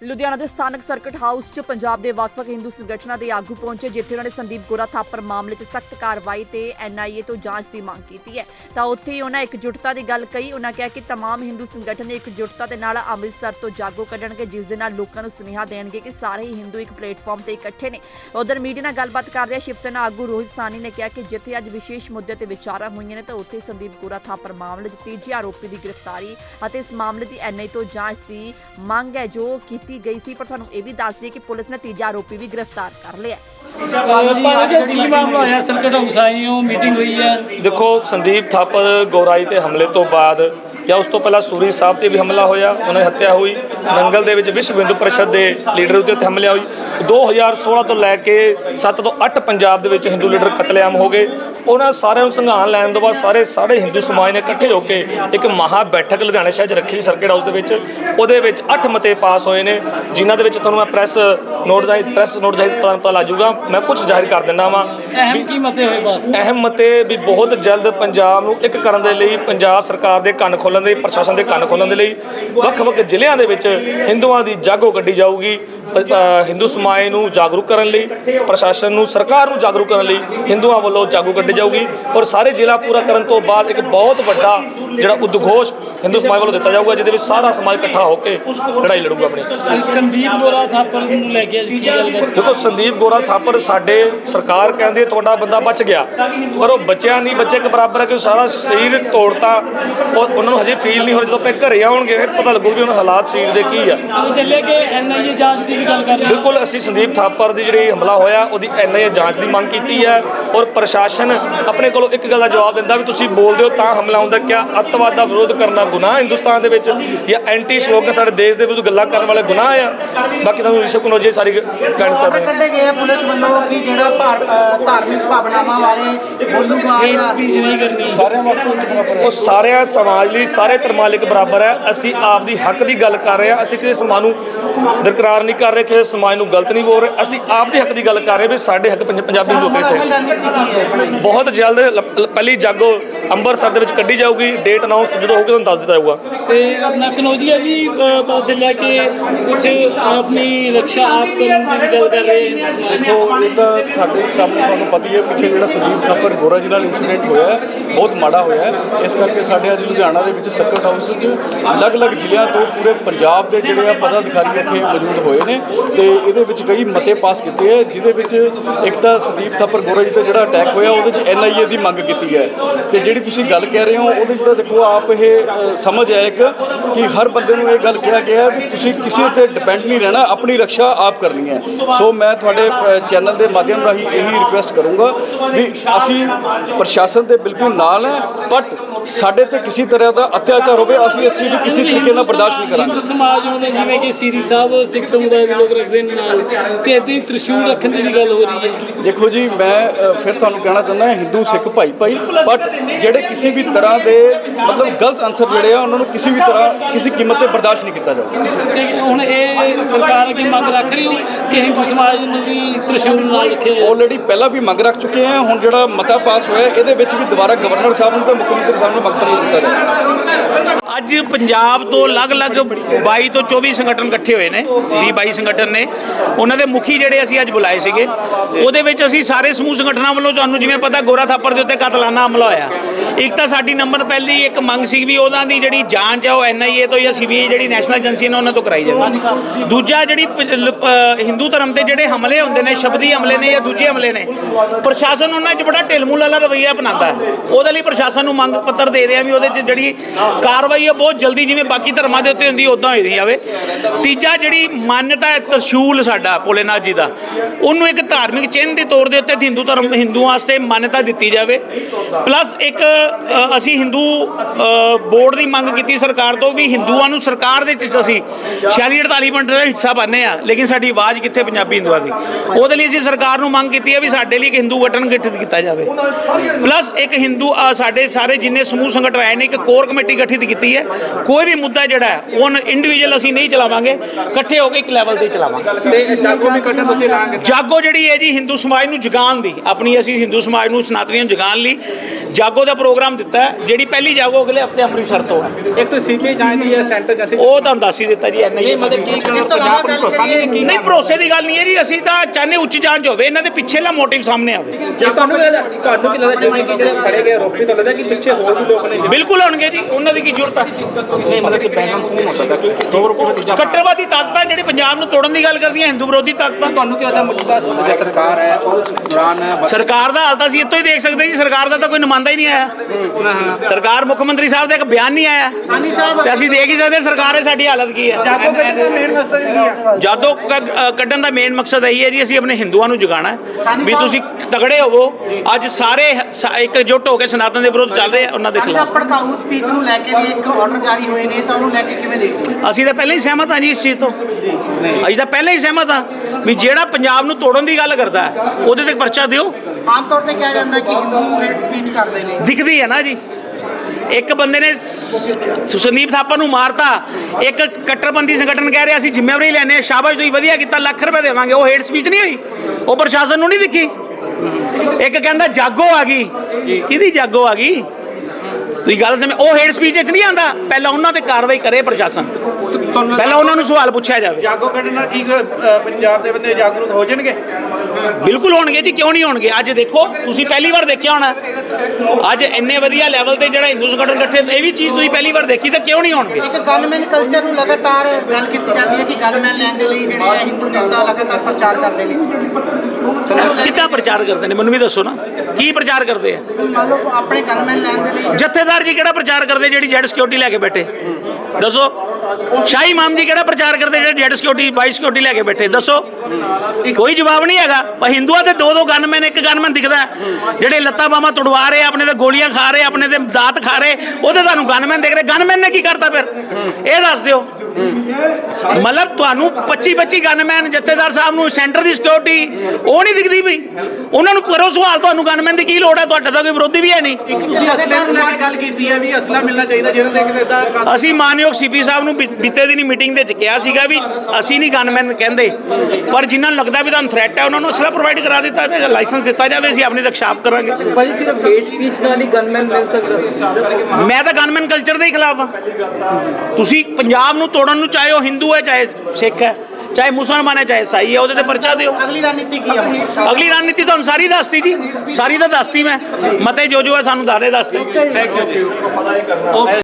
ਲੁਧਿਆਣਾ ਦੇ ਸਥਾਨਕ circuit house 'ਚ ਪੰਜਾਬ ਦੇ ਵੱਖ-ਵੱਖ ਹਿੰਦੂ ਸੰਗਠਨਾਂ ਦੇ ਆਗੂ ਪਹੁੰਚੇ ਜਿੱਥੇ ਉਹਨਾਂ ਨੇ ਸੰਦੀਪ ਗੋਰਾ ਥਾਪਰ ਮਾਮਲੇ 'ਚ ਸਖਤ ਕਾਰਵਾਈ ਤੇ ਐਨਆਈਏ ਤੋਂ ਜਾਂਚ ਦੀ ਮੰਗ ਕੀਤੀ ਹੈ ਤਾਂ ਉੱਥੇ ਹੀ ਉਹਨਾਂ ਇਕਜੁੱਟਤਾ ਦੀ ਗੱਲ ਕਹੀ ਉਹਨਾਂ ਕਿਹਾ ਕਿ तमाम ਹਿੰਦੂ ਸੰਗਠਨ ਇਕਜੁੱਟਤਾ ਦੇ ਨਾਲ ਅੰਮ੍ਰਿਤਸਰ ਤੋਂ ਜਾਗੋ ਕੱਢਣਗੇ ਜਿਸ ਦੇ ਨਾਲ ਲੋਕਾਂ ਨੂੰ ਸੁਨੇਹਾ ਦੇਣਗੇ ਕਿ ਸਾਰੇ ਹੀ ਹਿੰਦੂ ਇੱਕ ਪਲੇਟਫਾਰਮ ਤੇ ਇਕੱਠੇ ਨੇ ਉਧਰ ਮੀਡੀਆ ਨਾਲ ਗੱਲਬਾਤ ਕਰਦਿਆਂ ਸ਼ਿਵ ਸੈਨਾ ਆਗੂ ਰੋਹਿਤ ਸਾਨੀ ਨੇ ਕਿਹਾ ਕਿ ਜਿੱਥੇ ਅੱਜ ਵਿਸ਼ੇਸ਼ ਮੁੱਦੇ ਤੇ ਵਿਚਾਰਾਂ ਹੋਈਆਂ ਨੇ ਤਾਂ ਉੱਥੇ ਸੰਦੀਪ ਗੋਰਾ ਥਾਪਰ ਮਾਮਲੇ 'ਚ ਤੀਜੇ ਆਰੋਪੀ ਦੀ ਗ੍ਰਿਫਤਾਰੀ ਅਤੇ ਇਸ ਮਾਮਲੇ ਦੀ ਐਨਆਈ ਤੋਂ ਜਾਂਚ ਦੀ ਮੰਗ ਹੈ ਜੋ ਕੀਤੀ ਗਈ ਸੀ, ਪਰ ਤੁਹਾਨੂੰ ਇਹ ਵੀ ਦੱਸ ਦਈਏ ਕਿ ਪੁਲਿਸ ਨੇ ਤੀਜਾ ਆਰੋਪੀ ਵੀ ਗ੍ਰਿਫਤਾਰ ਕਰ ਲਿਆ ਪਰ ਕੀ ਮਾਮਲਾ ਹੋਇਆ? ਸਰਕਟ ਹਾਊਸ ਆਏ ਹੋ ਮੀਟਿੰਗ ਹੋਈ ਹੈ। ਦੇਖੋ, ਸੰਦੀਪ ਥਾਪਰ ਗੋਰਾਈ ਤੇ ਹਮਲੇ ਤੋਂ ਬਾਅਦ ਜਾਂ ਉਸ ਤੋਂ ਪਹਿਲਾਂ ਸੂਰੀ ਸਾਹਿਬ ਤੇ ਵੀ ਹਮਲਾ ਹੋਇਆ, ਉਹਨਾਂ ਦੀ ਹੱਤਿਆ ਹੋਈ। ਨੰਗਲ ਦੇ ਵਿੱਚ ਵਿਸ਼ਵ ਹਿੰਦੂ ਪਰਿਸ਼ਦ ਦੇ ਲੀਡਰ ਉੱਤੇ ਉੱਤੇ ਹਮਲਾ ਹੋਈ। 2016 ਤੋਂ ਲੈ ਕੇ 7 ਤੋਂ 8 ਪੰਜਾਬ ਦੇ ਵਿੱਚ ਹਿੰਦੂ ਲੀਡਰ ਕਤਲੇਆਮ ਹੋ ਗਏ। ਉਹਨਾਂ ਸਾਰਿਆਂ ਨੂੰ ਸੰਘਾਨ ਲੈਣ ਤੋਂ ਬਾਅਦ ਸਾਰੇ ਸਾਰੇ ਹਿੰਦੂ ਸਮਾਜ ਨੇ ਇਕੱਠੇ ਹੋ ਕੇ ਇੱਕ ਮਹਾ ਬੈਠਕ ਲੁਧਿਆਣਾ ਸ਼ਹਿਰ 'ਚ ਰੱਖੀ ਸਰਕਟ ਹਾਊਸ ਦੇ ਵਿੱਚ। ਉਹਦੇ ਵਿੱਚ 8 ਮਤੇ ਪਾਸ ਹੋਏ ਨੇ, ਜਿਨ੍ਹਾਂ ਦੇ ਵਿੱਚ ਤੁਹਾਨੂੰ ਮੈਂ ਪ੍ਰੈਸ ਨੋਟ ਦਾ ਪ੍ਰੈਸ ਨੋਟ ਦਾ ਪਤਾ ਪਤਾ ਲੱਗ ਜਾਊਗਾ। ਮੈਂ ਕੁਝ ਜ਼ਾਹਿਰ ਕਰ ਦਿੰਦਾ ਵਾਂ ਅਹਿਮ ਕੀ ਮਤੇ ਹੋਏ ਬਸ? ਅਹਿਮ ਮਤੇ ਵੀ ਬਹੁਤ ਜਲਦ ਪੰਜਾਬ ਨੂੰ ਇੱਕ ਕਰਨ ਦੇ ਲਈ ਪੰਜਾਬ ਸਰਕਾਰ ਦੇ ਕੰਨ ਖੋਲਣ ਦੇ ਪ੍ਰਸ਼ਾਸਨ ਦੇ ਕੰਨ ਖੋਲਣ ਦੇ ਲਈ ਵੱਖ-ਵੱਖ ਜ਼ਿਲ੍ਹਿਆਂ ਦੇ ਵਿੱਚ ਹਿੰਦੂਆਂ ਦੀ ਜਾਗੋ ਕੱਢੀ ਜਾਊਗੀ ਹਿੰਦੂ ਸਮਾਜ ਨੂੰ ਜਾਗਰੂਕ ਕਰਨ ਲਈ ਪ੍ਰਸ਼ਾਸਨ ਨੂੰ ਸਰਕਾਰ ਨੂੰ ਜਾਗਰੂਕ ਕਰਨ ਲਈ ਹਿੰਦੂਆਂ ਵੱਲੋਂ ਜਾਗੋ ਕੱਢੀ ਜਾਊਗੀ ਔਰ ਸਾਰੇ ਜ਼ਿਲ੍ਹਾ ਪੂਰਾ ਕਰਨ ਤੋਂ ਬਾਅਦ ਇੱਕ ਬਹੁਤ ਵੱਡਾ ਜਿਹੜਾ ਉਦਘੋਸ਼ ਹਿੰਦੂ ਸਮਾਜ ਵੱਲੋਂ ਦਿੱਤਾ ਜਾਊਗਾ ਜਿਹਦੇ ਵਿੱਚ ਸਾਰਾ ਸਮਾਜ ਇਕੱਠਾ ਹੋ ਕੇ ਲੜਾਈ ਲੜੂਗਾ ਆਪਣੀ। ਸੰਦੀਪ ਗੋਰਾ ਥਾਪਰ ਨੂੰ ਲੈ ਕੇ ਦੇਖੋ ਸੰਦੀਪ ਗੋਰਾ ਥਾਪਰ ਸਾਡੇ ਸਰਕਾਰ ਕਹਿੰਦੀ ਹੈ ਤੁਹਾਡਾ ਬੰਦਾ ਬਚ ਗਿਆ। ਪਰ ਉਹ ਬਚਿਆ ਨਹੀਂ ਬੱਚੇ ਇੱਕ ਬਰਾਬਰ ਹੈ ਕਿ ਸਾਰਾ ਸਰੀਰ ਤੋੜਤਾ। ਉਹ ਉਹਨਾਂ ਨੂੰ ਹਜੇ ਫੀਲ ਨਹੀਂ ਹੋ ਰਿਹਾ ਜਦੋਂ ਆਪਣੇ ਘਰੇ ਆਉਣਗੇ ਫਿਰ ਪਤਾ ਲੱਗੂ ਵੀ ਉਹਨਾਂ ਹਾਲਾਤ ਸਰੀਰ ਦੇ ਕੀ ਆ। ਚੱਲੇ ਕਿ ਐਨਆਈਏ ਜਾਂਚ ਦੀ ਵੀ ਗੱਲ ਕਰ ਰਹੇ ਹੋ? ਬਿਲਕੁਲ ਅਸੀਂ ਸੰਦੀਪ ਥਾਪਰ ਦੀ ਜਿਹੜੀ ਹਮਲਾ ਹੋਇਆ ਉਹਦੀ ਐਨਆਈਏ ਜਾਂਚ ਦੀ ਮੰਗ ਕੀਤੀ ਹੈ ਔਰ ਪ੍ਰਸ਼ਾਸਨ ਆਪਣੇ ਕੋਲੋਂ ਇੱਕ ਗੱਲ ਦਾ ਜਵਾਬ ਦਿੰਦਾ ਵੀ ਤੁਸੀਂ ਬੋਲਦੇ ਹੋ ਤਾਂ ਹਮਲਾ ਹੁੰਦਾ ਕਿਆ ਅੱਤਵਾਦ ਦਾ ਵਿਰੋਧ ਕਰਨਾ ਗੁਨਾਹ ਹਿੰਦੁਸਤਾਨ ਦੇ ਵਿੱਚ? ਜਾਂ ਐਂਟੀ ਸਲੋਗਨ ਸਾਡੇ ਦੇਸ਼ ਦੇ ਵਿਰੁੱਧ ਗੱਲਾਂ ਕਰਨ ਵਾਲੇ ਗੁਨਾਹ ਆ? ਬਾਕੀ ਤੁਹਾਨੂੰ ਰਿਸ਼ਵ ਕਨੋਜੇ ਸਾਰੀ ਆਰਡਰ ਕਰਦੇ ਹਾਂ। ਕੱਢੇ ਗਏ ਪੁਲਿਸ ਵੱਲੋਂ ਕਿ ਜਿਹੜਾ ਭਾਰ- ਅ, ਧਾਰਮਿਕ ਭਾਵਨਾਵਾਂ ਬਾਰੇ ਬੋਲੂਗਾ ਹੇਟ ਜਾਂ ਸਪੀਚ ਨਹੀਂ ਕਰਨੀ। ਉਹ ਸਾਰਿਆਂ ਸਮਾਜ ਲਈ ਸਾਰੇ ਧਰਮਾਂ ਲਈ ਇੱਕ ਬਰਾਬਰ ਹੈ। ਅਸੀਂ ਆਪ ਦੀ ਹੱਕ ਦੀ ਗੱਲ ਕਰ ਰਹੇ ਹਾਂ। ਅਸੀਂ ਕਿਸੇ ਸਮਾਜ ਨੂੰ ਦਰਕਰਾਰ ਨਹੀਂ ਕਰ ਰਹੇ ਕਿਸੇ ਸਮਾਜ ਨੂੰ ਗਲਤ ਨਹੀਂ ਬੋਲ ਰਹੇ। ਅਸੀਂ ਆਪ ਦੀ ਹੱਕ ਦੀ ਗੱਲ ਕਰ ਰਹੇ ਵੀ ਸਾਡੇ ਹੱਕ ਪੰਜ- ਪੰਜਾਬੀ ਲੋਕ ਇੱਥੇ ਰਣਨੀਤੀ ਕੀ ਹੈ? ਬਣਾਈ ਬਹੁਤ ਜਲਦ ਲ- ਲ- ਪਹਿਲੀ ਜਾਗੋ ਅੰਮ੍ਰਿਤਸਰ ਦੇ ਵਿੱਚ ਕੱਢੀ ਜਾਊਗੀ। ਡੇਟ ਅਨਾਉਂਸ ਜਦੋਂ ਹੋਊਗੀ ਤੁਹਾਨੂੰ ਦੱਸ ਦਿੱਤਾ ਜਾਊਗਾ। ਤੇ ਪਤਾ ਚੱਲਿਆ ਕਿ ਕੁਝ ਆਪਣੀ ਰੱਖਿਆ ਆਪ ਕਰਨ ਦੀ ਵੀ ਗੱਲ ਕਰ ਰਹੇ ਹਨ ਸਮਾਜ ਦੇਖੋ ਇਹ ਤਾਂ ਤੁਹਾਡੇ ਸਾਹਮਣੇ ਤੁਹਾਨੂੰ ਪਤਾ ਹੀ ਹੈ ਪਿੱਛੇ ਜਿਹੜਾ ਸੰਦੀਪ ਥਾਪਰ ਗੋਰਾ ਜੀ ਨਾਲ ਇਨਸੀਡੈਂਟ ਹੋਇਆ ਹੈ, ਬਹੁਤ ਮਾੜਾ ਹੋਇਆ ਹੈ। ਇਸ ਕਰਕੇ ਸਾਡੇ ਅੱਜ ਲੁਧਿਆਣਾ ਦੇ ਵਿੱਚ ਸਰਕਟ ਹਾਊਸ 'ਚ ਅਲੱਗ-ਅਲੱਗ ਜ਼ਿਲ੍ਹਿਆਂ ਤੋਂ ਪੂਰੇ ਪੰਜਾਬ ਦੇ ਜਿਹੜੇ ਆ ਪਦਾਧਿਕਾਰੀ ਇੱਥੇ ਮੌਜੂਦ ਹੋਏ ਨੇ ਤੇ ਇਹਦੇ ਵਿੱਚ ਕਈ ਮਤੇ ਪਾਸ ਕੀਤੇ ਹੈ ਜਿਹਦੇ ਵਿੱਚ ਇੱਕ ਤਾਂ ਸੰਦੀਪ ਥਾਪਰ ਗੋਰਾ ਜੀ ਤੇ ਜਿਹੜਾ ਅਟੈਕ ਹੋਇਆ ਉਹਦੇ 'ਚ ਐਨਆਈਏ ਦੀ ਮੰਗ ਕੀਤੀ ਹੈ ਤੇ ਜਿਹੜੀ ਤੁਸੀਂ ਗੱਲ ਕਹਿ ਰਹੇ ਹੋ ਉਹਦੇ 'ਚ ਤਾਂ ਦੇਖੋ ਆਪ ਇਹ ਸਮਝ ਹੈ ਇੱਕ ਕਿ ਹਰ ਬੰਦੇ ਨੂੰ ਇਹ ਗੱਲ ਕਿਹਾ ਗਿਆ ਕਿ ਤੁਸੀਂ ਕਿਸੇ ਤੇ ਡਿਪੈਂਡ ਨਹੀਂ ਰਹਿਣਾ ਆਪਣੀ ਰੱਖਿਆ ਆਪ ਕਰਨੀ ਹੈ ਸੋ ਮੈਂ ਤੁਹਾਡੇ ਚੈਨਲ ਦੇ ਮਾਧਿਅਮ ਰਾਹੀਂ ਇਹੀ ਰਿਕੁਐਸਟ ਕਰੂੰਗਾ ਵੀ ਅਸੀਂ ਪ੍ਰਸ਼ਾਸਨ ਦੇ ਬਿਲਕੁਲ ਨਾਲ ਹੈ ਬਟ ਸਾਡੇ ਤੇ ਕਿਸੇ ਤਰ੍ਹਾਂ ਦਾ ਅਤਿਆਚਾਰ ਹੋਵੇ ਅਸੀਂ ਇਸ ਚੀਜ਼ ਨੂੰ ਕਿਸੇ ਤਰੀਕੇ ਨਾਲ ਬਰਦਾਸ਼ਤ ਨਹੀਂ ਕਰਾਂਗੇ। ਹਿੰਦੂ ਸਮਾਜ ਹੁੰਦੇ ਜਿਵੇਂ ਕਿ ਸੀਰੀ ਸਾਹਿਬ ਸਿੱਖ ਸਮੁਦਾਇ ਦੇ ਲੋਕ ਰੱਖਦੇ ਨੇ ਨਾਲ ਤੇ ਇੱਦਾਂ ਹੀ ਤ੍ਰਿਸ਼ੂਲ ਰੱਖਣ ਦੀ ਵੀ ਗੱਲ ਹੋ ਰਹੀ ਹੈ। ਦੇਖੋ ਜੀ ਮੈਂ ਫਿਰ ਤੁਹਾਨੂੰ ਕਹਿਣਾ ਚਾਹੁੰਦਾ ਹਿੰਦੂ ਸਿੱਖ ਭਾਈ ਭਾਈ ਬਟ ਜਿਹੜੇ ਕਿਸੇ ਵੀ ਤਰ੍ਹਾਂ ਦੇ ਮਤਲਬ ਗਲਤ ਅਨਸਰ ਜਿਹੜੇ ਆ ਉਹਨਾਂ ਨੂੰ ਕਿਸੇ ਵੀ ਤਰ੍ਹਾਂ ਕਿਸੇ ਕੀਮਤ ਤੇ ਬਰਦਾਸ਼ਤ ਨਹੀਂ ਕੀਤਾ ਜਾਊਗਾ। ਤੇ ਹੁਣ ਇਹ ਸਰਕਾਰ ਅੱਗੇ ਮੰਗ ਰੱਖ ਰਹੀ ਹੋ ਕਿ ਹਿੰਦੂ ਸਮਾਜ ਨੂੰ ਵੀ ਤ੍ਰਿਸ਼ੂਲ ਨਾਲ ਜਾਏ ਆਲਰੇਡੀ ਪਹਿਲਾਂ ਵੀ ਮੰਗ ਰੱਖ ਚੁੱਕੇ ਹਾਂ ਹੁਣ ਜਿਹੜਾ ਮਤਾ ਪਾਸ ਹੋਇਆ ਇਹਦੇ ਵਿੱਚ ਵੀ ਦੁਬਾਰਾ ਗਵਰਨਰ ਸਾਹਿਬ ਨੂੰ ਤੇ ਮੁੱਖ ਮੰਤਰੀ ਸਾਹਿਬ ਨੂੰ ਮੰਗ ਦਿੱਤਾ ਜਾਏ ਅੱਜ ਪੰਜਾਬ ਤੋਂ ਅਲੱਗ-ਅਲੱਗ 22 ਤੋਂ 24 ਸੰਗਠਨ ਇਕੱਠੇ ਹੋਏ ਨੇ 20 22 ਸੰਗਠਨ ਨੇ। ਉਹਨਾਂ ਦੇ ਮੁਖੀ ਜਿਹੜੇ ਅਸੀਂ ਅੱਜ ਬੁਲਾਏ ਸੀਗੇ। ਉਹਦੇ ਵਿੱਚ ਅਸੀਂ ਸਾਰੇ ਸਮੂਹ ਸੰਗਠਨਾਂ ਵੱਲੋਂ ਤੁਹਾਨੂੰ ਜਿਵੇਂ ਪਤਾ ਗੋਰਾ ਥਾਪਰ ਦੇ ਉੱਤੇ ਕਤਲਾਨਾ ਹਮਲਾ ਹੋਇਆ। ਇੱਕ ਤਾਂ ਸਾਡੀ ਨੰਬਰ ਪਹਿਲੀ ਇੱਕ ਮੰਗ ਸੀ ਵੀ ਉਹਨਾਂ ਦੀ ਜਿਹੜੀ ਜਾਂਚ ਹੈ ਉਹ ਐਨਆਈਏ ਤੋਂ ਜਾਂ ਸੀਬੀਆਈ ਜਿਹੜੀ ਨੈਸ਼ਨਲ ਏਜੰਸੀ ਨੇ ਉਹਨਾਂ ਤੋਂ ਕਰਾਈ ਜਾਵੇ। ਦੂਜਾ ਜਿਹੜੀ ਹਿੰਦੂ ਧਰਮ ਤੇ ਜਿਹੜੇ ਹਮਲੇ ਹੁੰਦੇ ਨੇ, ਸ਼ਬਦੀ ਹਮਲੇ ਨੇ ਜਾਂ ਦੂਜੇ ਹਮਲੇ ਨੇ, ਪ੍ਰਸ਼ਾਸਨ ਉਹਨਾਂ 'ਚ ਬੜਾ ਢਿਲਮੁਲ ਵਾਲਾ ਰਵੱਈਆ ਅਪਣਾਉਂਦਾ। ਉਹਦੇ ਲਈ ਪ੍ਰਸ਼ਾਸਨ ਨੂੰ ਮੰਗ ਪੱਤਰ ਦੇ ਰਿਹਾ ਵੀ ਉਹਦੇ 'ਚ ਜਿਹੜੀ ਕਾਰਵਾਈ ਹੈ ਬਹੁਤ ਜਲਦੀ ਜਿਵੇਂ ਬਾਕੀ ਧਰਮਾਂ ਦੇ ਉੱਤੇ ਹੁੰਦੀ ਉਦਾਂ ਹੋਈ ਜਾਵੇ। ਤੀਜਾ ਜਿਹੜੀ ਮਾਨਤਾ ਹੈ ਤਸ਼ੂਲ ਸਾਡਾ, ਭੋਲੇਨਾਥ ਜੀ ਦਾ। ਉਹਨੂੰ ਇੱਕ ਧਾਰਮਿਕ ਚਿੰਨ੍ਹ ਦੇ ਤੌਰ ਦੇ ਉੱਤੇ ਹਿੰਦੂ ਧਰਮ, ਹਿੰਦੂਆਂ ਵਾਸਤੇ ਮਾਨਤਾ ਦਿੱਤੀ ਜਾਵੇ। ਪਲੱਸ ਇੱਕ ਅਸੀਂ ਹਿੰਦੂ ਬੋਰਡ ਦੀ ਮੰਗ ਕੀਤੀ ਸਰਕਾਰ ਤੋਂ ਵੀ ਹਿੰਦੂਆਂ ਨੂੰ ਸਰਕਾਰ ਦੇ ਵਿੱਚ ਅਸੀਂ 46 48% ਦਾ ਹਿੱਸਾ ਪਾਉਂਦੇ ਆ ਲੇਕਿਨ ਸਾਡੀ ਆਵਾਜ਼ ਕਿੱਥੇ ਪੰਜਾਬੀ ਹਿੰਦੂਆਂ ਦੀ? ਉਹਦੇ ਲਈ ਅਸੀਂ ਸਰਕਾਰ ਨੂੰ ਮੰਗ ਕੀਤੀ ਹੈ ਵੀ ਸਾਡੇ ਲਈ ਇੱਕ ਹਿੰਦੂ ਗਠਨ ਗਠਿਤ ਕੀਤਾ ਜਾਵੇ। ਪਲੱਸ ਇੱਕ ਹਿੰਦੂ ਸਾਡੇ ਸਾਰੇ ਜਿੰਨੇ ਸਮੂਹ ਸੰਗਠਨ ਆਏ ਨੇ, ਇੱਕ ਕੋਰ ਕਮੇਟੀ ਗਠਿਤ ਕੀਤੀ ਸਹੀ ਹੈ। ਕੋਈ ਵੀ ਮੁੱਦਾ ਜਿਹੜਾ ਹੈ ਉਹ ਇੰਡੀਵਿਜੂਅਲ ਅਸੀਂ ਨਹੀਂ ਚਲਾਵਾਂਗੇ ਇਕੱਠੇ ਹੋ ਕੇ ਇੱਕ ਲੈਵਲ ਤੇ ਚਲਾਵਾਂਗੇ। ਤੇ ਜਾਗੋ ਵੀ ਕੱਢਣ ਤੁਸੀਂ ਐਲਾਨ ਕੀਤਾ ਜਾਗੋ ਜਿਹੜੀ ਹੈ ਜੀ ਹਿੰਦੂ ਸਮਾਜ ਨੂੰ ਜਗਾਉਣ ਦੀ ਆਪਣੀ ਅਸੀਂ ਹਿੰਦੂ ਸਮਾਜ ਨੂੰ ਸਨਾਤਨੀਆਂ ਨੂੰ ਜਗਾਉਣ ਲਈ ਜਾਗੋ ਦਾ ਪ੍ਰੋਗਰਾਮ ਦਿੱਤਾ ਹੈ ਜਿਹੜੀ ਪਹਿਲੀ ਜਾਗੋ ਅਗਲੇ ਹਫ਼ਤੇ ਅੰਮ੍ਰਿਤਸਰ ਤੋਂ ਹੈ। ਇੱਕ ਤੁਸੀਂ ਸੀਪੀ ਜਾਂਦੀ ਹੈ ਸੈਂਟਰ ਜੈਸੇ ਉਹ ਤੁਹਾਨੂੰ ਦੱਸ ਹੀ ਦਿੱਤਾ ਜੀ ਐਨਆਈਏ ਨਹੀਂ ਮਤਲਬ ਕੀ ਪੰਜਾਬ ਨੂੰ ਭਰੋਸਾ ਨਹੀਂ ਕੀ ਨਹੀਂ ਭਰੋਸੇ ਦੀ ਗੱਲ ਨਹੀਂ ਹੈ ਜੀ ਅਸੀਂ ਤਾਂ ਚਾਹਨੇ ਉੱਚ ਜਾਂਚ ਹੋਵੇ ਇਹਨਾਂ ਦੇ ਪਿੱਛੇਲਾ ਮੋਟਿਵ ਸਾਹਮਣੇ ਆਵੇ। ਜੇ ਤੁਹਾਨੂੰ ਲੱਗਦਾ ਤੁਹਾਨੂੰ ਕੀ ਲੱਗਦਾ ਜਿਵੇਂ ਕਿ ਜਿਹੜੇ ਖੜੇ ਗਏ ਆਰੋਪੀ ਤਾਂ ਲੱਗਦਾ ਕਿ ਪਿੱਛੇ ਹੋਰ ਵੀ ਲੋਕ ਨੇ। ਬਿਲਕੁਲ ਹੋਣਗੇ ਜੀ ਉਹਨਾਂ ਦੀ ਕੀ ਜ਼ਰੂਰਤ ਨਹੀਂ ਮਤਲਬ ਕਿ ਬੈਕਗ੍ਰਾਉਂਡ ਕੌਣ ਹੋ ਸਕਦਾ। ਕਿ ਦੋ ਰੁਪਏ ਦੀ ਕੱਟੜਵਾਦੀ ਤਾਕਤਾਂ ਜਿਹੜੀ ਪੰਜਾਬ ਨੂੰ ਤੋੜਨ ਦੀ ਗੱਲ ਕਰਦੀਆਂ ਹਿੰਦੂ ਵਿਰੋਧੀ ਤਾਕਤਾਂ। ਤੁਹਾਨੂੰ ਕੀ ਲੱਗਦਾ ਮੌਜੂਦਾ ਸਰਕਾਰ ਹੈ ਉਹ ਦੌਰਾਨ ਸਰਕਾਰ ਦਾ ਹਾਲ ਤਾਂ ਅਸੀਂ ਇੱਥੋਂ ਹੀ ਦੇਖ ਸਕਦੇ ਜੀ ਸਰਕਾਰ ਦਾ ਤਾਂ ਕੋਈ ਨੁਮਾਇੰਦਾ ਹੀ ਨਹੀਂ ਆਇਆ। ਸਰਕਾਰ ਮੁੱਖ ਮੰਤਰੀ ਸਾਹਿਬ ਦਾ ਇੱਕ ਬਿਆਨ ਨਹੀਂ ਆਇਆ। ਸਾਨੀ ਸਾਹਿਬ ਤੇ ਅਸੀਂ ਦੇਖ ਹੀ ਸਕਦੇ ਹਾਂ ਸਰਕਾਰ ਦੀ ਸਾਡੀ ਹਾਲਤ ਕੀ ਹੈ। ਜਾਗੋ ਕੱਢਣ ਦਾ ਮੇਨ ਮਕਸਦ ਕੀ ਆ ਜਾਦੋ ਕੱਢਣ ਦਾ ਮੇਨ ਮਕਸਦ ਇਹੀ ਹੈ ਜੀ ਅਸੀਂ ਆਪਣੇ ਹਿੰਦੂਆਂ ਨੂੰ ਜਗਾਉਣਾ ਹੈ। ਵੀ ਤੁਸੀਂ ਤਗੜੇ ਹੋਵੋ। ਅੱਜ ਸਾਰੇ ਸ- ਇਕਜੁੱਟ ਹੋ ਕੇ ਸਨਾਤਨ ਦੇ ਵਿਰੁੱਧ ਚੱਲ ਰਹੇ ਆ ਉਹਨਾਂ ਦੇ ਸਾਡਾ ਖਿਲਾਫ। ਭੜਕਾਊ ਸਪੀਚ ਨੂੰ ਲੈ ਕੇ ਵੀ ਇੱਕ ਆਰਡਰ ਜਾਰੀ ਹੋਏ ਨੇ ਤਾਂ ਉਹਨੂੰ ਲੈ ਕੇ ਕਿਵੇਂ ਦੇਖਦੇ ਹੋ? ਅਸੀਂ ਤਾਂ ਪਹਿਲਾਂ ਹੀ ਸਹਿਮਤ ਹਾਂ ਜੀ ਇਸ ਚੀਜ਼ ਤੋਂ। ਅਸੀਂ ਤਾਂ ਪਹਿਲਾਂ ਹੀ ਸਹਿਮਤ ਹਾਂ ਵੀ ਜਿਹੜਾ ਪੰਜਾਬ ਨੂੰ ਤੋੜਨ ਦੀ ਗੱਲ ਕਰਦਾ ਹੈ ਉਹਦੇ ਤੇ ਪਰਚਾ ਦਿਓ। ਆਮ ਤੌਰ ਤੇ ਕਿਹਾ ਜਾਂਦਾ ਕਿ ਹਿੰਦੂ ਹੇਟ ਸਪੀਚ ਕਰਦੇ ਨੇ। ਦਿਖਦੀ ਹੈ ਨਾ ਜੀ। ਇੱਕ ਬੰਦੇ ਨੇ ਸੰਦੀਪ ਥਾਪਾ ਨੂੰ ਮਾਰਤਾ। ਇੱਕ ਕੱਟੜਪੰਥੀ ਸੰਗਠਨ ਕਹਿ ਰਿਹਾ ਅਸੀਂ ਜ਼ਿੰਮੇਵਾਰੀ ਲੈਨੇ ਆ ਸ਼ਾਬਾਸ਼ ਤੁਸੀਂ ਵਧੀਆ ਕੀਤਾ ਲੱਖ ਰੁਪਏ ਦੇਵਾਂਗੇ। ਉਹ ਹੇਟ ਸਪੀਚ ਨਹੀਂ ਹੋਈ। ਉਹ ਪ੍ਰਸ਼ਾਸਨ ਨੂੰ ਨਹੀਂ ਦਿਖੀ। ਇੱਕ ਕਹਿੰਦਾ ਜਾਗੋ ਆ ਗਈ। ਕਿਹਦੀ ਜਾਗੋ ਆ ਗਈ? ਤੁਸੀਂ ਗੱਲ ਸਮਝ ਉਹ ਹੇਟ ਸਪੀਚ ਵਿੱਚ ਨਹੀਂ ਆਂਦਾ ਪਹਿਲਾਂ ਉਹਨਾਂ ਤੇ ਕਾਰਵਾਈ ਕਰੇ ਪ੍ਰਸ਼ਾਸਨ। ਪਹਿਲਾਂ ਉਹਨਾਂ ਨੂੰ ਸਵਾਲ ਪੁੱਛਿਆ ਜਾਵੇ। ਜਾਗੋ ਕੱਢਣ ਨਾਲ ਕੀ ਪੰਜਾਬ ਦੇ ਬੰਦੇ ਜਾਗਰੂਕ ਹੋ ਜਾਣਗੇ? ਬਿਲਕੁਲ ਹੋਣਗੇ ਜੀ ਕਿਉਂ ਨਹੀਂ ਹੋਣਗੇ? ਅੱਜ ਦੇਖੋ ਤੁਸੀਂ ਪਹਿਲੀ ਵਾਰ ਦੇਖਿਆ ਹੋਣਾ। ਅੱਜ ਇੰਨੇ ਵਧੀਆ ਲੈਵਲ ਤੇ ਜਿਹੜਾ ਹਿੰਦੂ ਸੰਗਠਨ ਇਕੱਠੇ ਇਹ ਵੀ ਚੀਜ਼ ਤੁਸੀਂ ਪਹਿਲੀ ਵਾਰ ਦੇਖੀ ਤਾਂ ਕਿਉਂ ਨਹੀਂ ਹੋਣਗੇ? ਇੱਕ ਗਨਮੈਨ ਕਲਚਰ ਨੂੰ ਲਗਾਤਾਰ ਗੱਲ ਕੀਤੀ ਜਾਂਦੀ ਹੈ ਕਿ ਗਨਮੈਨ ਲੈਣ ਦੇ ਲਈ ਜਿਹੜੇ ਆ ਹਿੰਦੂ ਨੇਤਾ ਲਗਾਤਾਰ ਪ੍ਰਚਾਰ ਕਰਦੇ ਨੇ। ਕਿੱਦਾਂ ਪ੍ਰਚਾਰ ਕਰਦੇ ਨੇ? ਮੈਨੂੰ ਵੀ ਦੱਸੋ ਨਾ। ਕੀ ਪ੍ਰਚਾਰ ਕਰਦੇ ਆ? ਮੰਨ ਲਓ ਆਪਣੇ ਗਨਮੈਨ ਲੈਣ ਦੇ ਲਈ ਜਥੇਦਾਰ ਜੀ ਕਿਹੜਾ ਪ੍ਰਚਾਰ ਕਰਦੇ ਜਿਹੜੀ ਜੈਡ ਸਿਕਿਉਰਿਟੀ ਲੈ ਕੇ ਬੈਠੇ? ਦੱਸੋ। ਸ਼ਾਹੀ ਮਾਮ ਜੀ ਕਿਹੜਾ ਪ੍ਰਚਾਰ ਕਰਦੇ ਜਿਹੜੇ ਜੈਡ ਸਿਕਿਉਰਿਟੀ ਬਾਈ ਸਿਕਿਉਰਿਟੀ ਲੈ ਕੇ ਬੈਠੇ? ਦੱਸੋ। ਕੋਈ ਜਵਾਬ ਨਹੀਂ ਹੈਗਾ। ਪਰ ਹਿੰਦੂਆਂ ਦੇ ਦੋ ਦੋ ਗਨਮੈਨ, ਇੱਕ ਗਨਮੈਨ ਦਿਖਦਾ ਜਿਹੜੇ ਲੱਤਾਂ ਬਾਹਾਂ ਤੁੜਵਾ ਰਹੇ, ਆਪਣੇ ਤੇ ਗੋਲੀਆਂ ਖਾ ਰਹੇ, ਆਪਣੇ ਤੇ ਦਾਤ ਖਾ ਰਹੇ, ਉਹਦੇ ਤੁਹਾਨੂੰ ਗਨਮੈਨ ਦਿਖ ਰਹੇ। ਗਨਮੈਨ ਨੇ ਕੀ ਕਰਤਾ ਫਿਰ? ਇਹ ਦੱਸ ਦਿਓ। ਮਤਲਬ ਤੁਹਾਨੂੰ 25 25 ਗਨਮੈਨ ਜਥੇਦਾਰ ਸਾਹਿਬ ਨੂੰ ਸੈਂਟਰ ਦੀ ਸਿਕਿਉਰਿਟੀ ਉਹ ਨਹੀਂ ਦਿਖਦੀ ਵੀ। ਉਹਨਾਂ ਨੂੰ ਕਰੋ ਸਵਾਲ ਤੁਹਾਨੂੰ ਗਨਮੈਨ ਦੀ ਕੀ ਲੋੜ ਹੈ? ਤੁਹਾਡਾ ਤਾਂ ਕੋਈ ਵਿਰੋਧੀ ਵੀ ਹੈ ਨਹੀਂ। ਤੁਸੀਂ ਅਸਲੇ ਨੂੰ ਲੈ ਕੇ ਗੱਲ ਕੀਤੀ ਹੈ ਵੀ ਅਸਲਾ ਮਿਲਣਾ ਚਾਹੀਦਾ ਜਿਹੜਾ ਦੇਖ ਦਿੱਤਾ ਅਸੀਂ ਮਾਨਯੋਗ ਸੀਪੀ ਸਾਹਿਬ ਨੂੰ ਬੀਤੇ ਦਿਨੀ ਮੀਟਿੰਗ ਦੇ ਵਿੱਚ ਕਿਹਾ ਸੀਗਾ ਵੀ ਅਸੀਂ ਨਹੀਂ ਗਨਮੈਨ ਕਹਿੰਦੇ। ਪਰ ਜਿਨ੍ਹਾਂ ਨੂੰ ਲੱਗਦਾ ਵੀ ਤੁਹਾਨੂੰ ਥ੍ਰੈਟ ਹੈ ਉਹਨਾਂ ਨੂੰ ਅਸਲਾ ਪ੍ਰੋਵਾਈਡ ਕਰਾ ਦਿੱਤਾ ਜਾਵੇ ਲਾਇਸੈਂਸ ਦਿੱਤਾ ਜਾਵੇ ਅਸੀਂ ਆਪਣੀ ਰੱਖਿਆ ਆਪ ਕਰਾਂਗੇ। ਭਾਜੀ ਸਿਰਫ ਹੇਟ ਸਪੀਚ ਨਾਲ ਹੀ ਗਨਮੈਨ ਮਿਲ ਸਕਦਾ। ਮੈਂ ਤਾਂ ਗਨਮੈਨ ਕਲਚਰ ਦੇ ਖਿਲਾਫ ਹਾਂ। ਤੁਸੀਂ ਪੰਜਾਬ ਨੂੰ ਤੋੜਨ ਨੂੰ ਚਾਹੇ ਉਹ ਹਿੰਦੂ ਹੈ ਚਾਹੇ ਸਿੱਖ ਹੈ ਚਾਹੇ ਮੁਸਲਮਾਨ ਹੈ ਚਾਹੇ ਸਾਈ ਹੈ ਉਹਦੇ ਤੇ ਪਰਚਾ ਦਿਓ। ਅਗਲੀ ਰਣਨੀਤੀ ਕੀ ਹੈ? ਅਗਲੀ ਰਣਨੀਤੀ ਤੁਹਾਨੂੰ ਸਾਰੀ ਦੱਸਤੀ ਜੀ। ਸਾਰੀ ਤਾਂ ਦੱਸਤੀ ਮੈਂ। ਮਤੇ ਜੋ ਜੋ ਹੈ ਸਾਨੂੰ ਦਾਰੇ ਦੱਸਦੇ।